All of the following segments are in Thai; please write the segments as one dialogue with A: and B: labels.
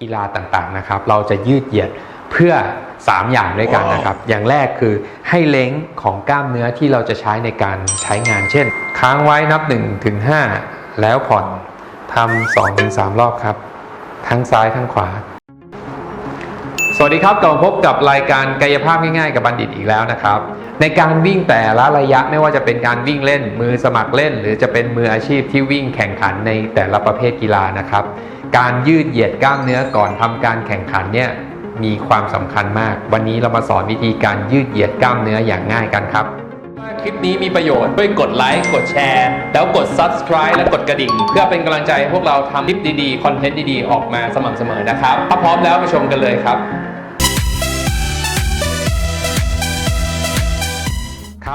A: กีฬาต่างๆนะครับ เราจะยืดเหยียดเพื่อ 3 อย่างด้วยกันนะครับ อย่างแรกคือให้เล้งของกล้ามเนื้อที่เราจะใช้ในการใช้งาน เช่น ค้างไว้นับ1ถึง5แล้วผ่อนทำ2ถึง3รอบครับ ทั้งซ้ายทั้งขวา สวัสดีครับกลับมาพบกับรายการกายภาพง่ายๆ กับบัณฑิตอีกแล้วนะครับ ในการวิ่งแต่ละระยะไม่ว่าจะเป็นการวิ่งเล่น มือสมัครเล่น หรือจะเป็นมืออาชีพที่วิ่งแข่งขันในแต่ละประเภทกีฬานะครับ การยืดเหยียดกล้ามเนื้อก่อนทำการแข่งขันเนี่ยมีความสำคัญมาก วันนี้เรามาสอนวิธีการยืดเหยียดกล้ามเนื้ออย่างง่ายกันครับถ้าคลิปนี้มีประโยชน์ช่วยกดไลค์กดแชร์ แล้วกด subscribe และกดกระดิ่ง เพื่อเป็นกำลังใจให้พวกเราทำคลิปดีๆ คอนเทนต์ดีๆ ออกมาสม่ำเสมอนะครับ ถ้าพร้อมแล้วไปชมกันเลยครับ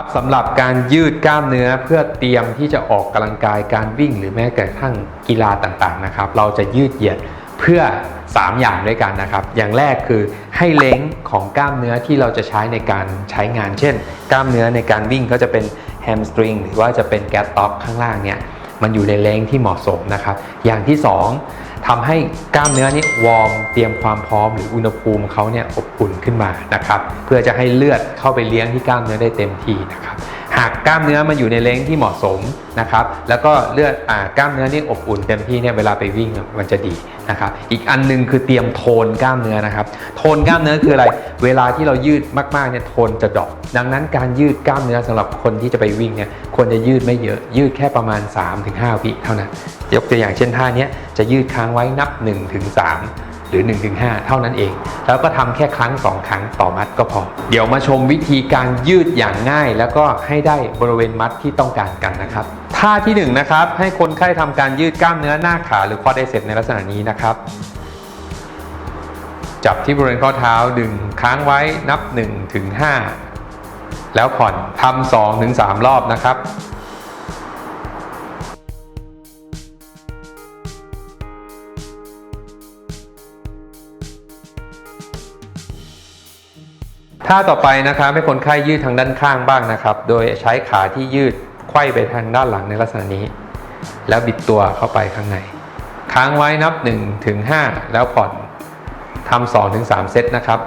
A: ครับสำหรับการยืดกล้ามเนื้อเพื่อเตรียมที่จะออกกำลังกายการวิ่ง หรือแม้กระทั่งกีฬาต่างๆนะครับ เราจะยืดเหยียดเพื่อ 3 อย่างด้วยกันนะครับ อย่างแรกคือให้เล้งของกล้ามเนื้อที่เราจะใช้ในการใช้งาน เช่น กล้ามเนื้อในการวิ่งก็จะเป็นแฮมสตริงหรือว่าจะเป็นแกตต็อกข้างล่างเนี่ยมันอยู่ในเล้งที่เหมาะสมนะครับ อย่างที่ 2 ทำให้กล้ามเนื้อนี้วอร์มเตรียมความพร้อมหรืออุณหภูมิเขาเนี่ยอบอุ่นขึ้นมานะครับ เพื่อจะให้เลือดเข้าไปเลี้ยงที่กล้ามเนื้อได้เต็มที่นะครับากกล้ามเนื้อมันอยู่ในเล้งที่เหมาะสมนะครับแล้วก็เลือดอ่ากล้ามเนื้อนี่อบอุ่นเต็มที่เนี่ยเวลาไปวิ่งมันจะดีนะครับอีกอันหนึงคือเตรียมโทนกล้ามเนื้อนะครับโทนกล้ามเนื้อคืออะไร เวลาที่เรายืดมากๆเนี่ยโทนจะดรอปดังนั้นการยืดกล้ามเนื้อสำหรับคนที่จะไปวิ่งเนี่ยควรจะยืดไม่เยอะยืดแค่ประมาณ 3-5วิเท่านั้นยกตัวอย่างเช่นท่านี้จะยืดค้างไว้นับ 1-3 หรือ 1-5 เท่านั้นเอง แล้วก็ทำแค่ครั้ง 2 ครั้งต่อมัดก็พอ เดี๋ยวมาชมวิธีการยืดอย่างง่าย แล้วก็ให้ได้บริเวณมัดที่ต้องการกันนะครับท่าที่1นนะครับให้คนไข้ทำการยืดกล้ามเนื้อหน้าขาหรือคอไดเซปในลักษณะนี้นะครับ จับที่บริเวณข้อเท้าดึงค้างไว้นับ1ถึง5แล้วผ่อนทำ2ถึง3รอบนะครับ ท่าต่อไปนะครับให้คนไข้ยืดทางด้านข้างบ้างนะครับ โดยใช้ขาที่ยืดไขว้ไปทางด้านหลังในลักษณะนี้ แล้วบิดตัวเข้าไปข้างใน ค้างไว้นับ1ถึง5แล้วผ่อนทำ2ถึง3เซตนะครับ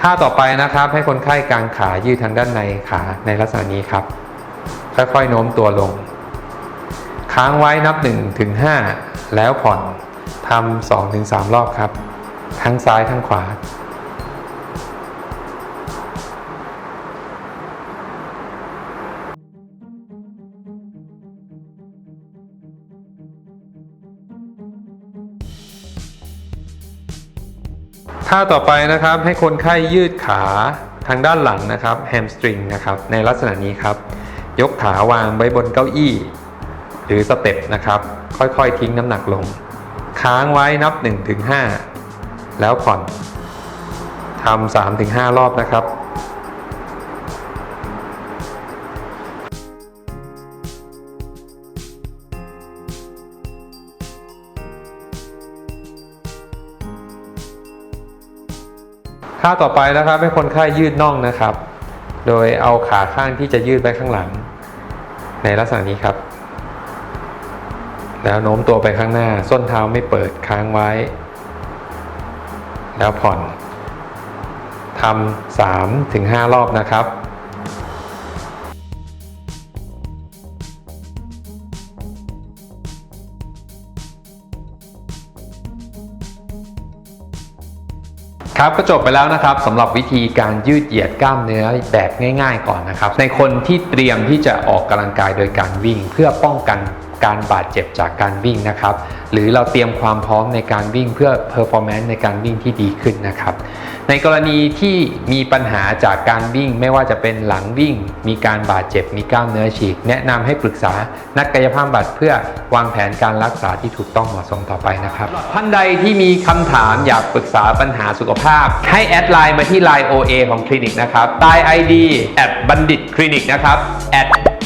A: ท่าต่อไปนะครับ ให้คนไข้กางขายืดทางด้านในขาในลักษณะนี้ครับ ค่อยๆโน้มตัวลง ค้างไว้นับ1ถึง5แล้วผ่อนทำ2ถึง3รอบครับ ทั้งซ้ายทั้งขวา ท่าต่อไปนะครับให้คนไข้ยืดขาทางด้านหลังนะครับแฮมสตริงนะครับในลักษณะนี้ครับ ยกขาวางไว้บนเก้าอี้ หรือสเต็ปนะครับ ค่อยๆทิ้งน้ำหนักลง ค้างไว้นับ1ถึง5แล้วผ่อนทำ3ถึง5รอบนะครับ ท่าต่อไปนะครับ ให้คนไข้ยืดน่องนะครับ โดยเอาขาข้างที่จะยืดไปข้างหลัง ในลักษณะนี้ครับ แล้วโน้มตัวไปข้างหน้า ส้นเท้าไม่เปิดค้างไว้ แล้วผ่อนทำสามถึงห้ารอบนะครับ ครับก็จบไปแล้วนะครับสำหรับวิธีการยืดเหยียดกล้ามเนื้อแบบง่าย ๆ ก่อนนะครับ ในคนที่เตรียมที่จะออกกำลังกายโดยการวิ่ง เพื่อป้องกันการบาดเจ็บจากการวิ่งนะครับ หรือเราเตรียมความพร้อมในการวิ่งเพื่อ performance ในการวิ่งที่ดีขึ้นนะครับ ในกรณีที่มีปัญหาจากการวิ่งไม่ว่าจะเป็นหลังวิ่ง มีการบาดเจ็บมีกล้ามเนื้อฉีก แนะนำให้ปรึกษานักกายภาพบำบัดเพื่อวางแผนการรักษาที่ถูกต้องเหมาะสมต่อไปนะครับท่านใดที่มีคำถามอยากปรึกษาปัญหาสุขภาพ ให้แอดไลน์มาที่ Line OA ของคลินิกนะครับใต้ ID แอดบัณฑิตคลินิกนะครับ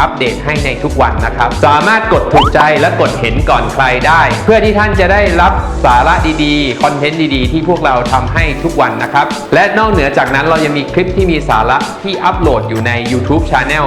A: อัปเดตให้ในทุกวันนะครับ สามารถกดถูกใจและกดเห็นก่อนใครได้ เพื่อที่ท่านจะได้รับสาระดีๆ คอนเทนต์ดีๆ ที่พวกเราทำให้ทุกวันนะครับ และนอกเหนือจากนั้นเรายังมีคลิปที่มีสาระที่อัปโหลดอยู่ใน YouTube Channel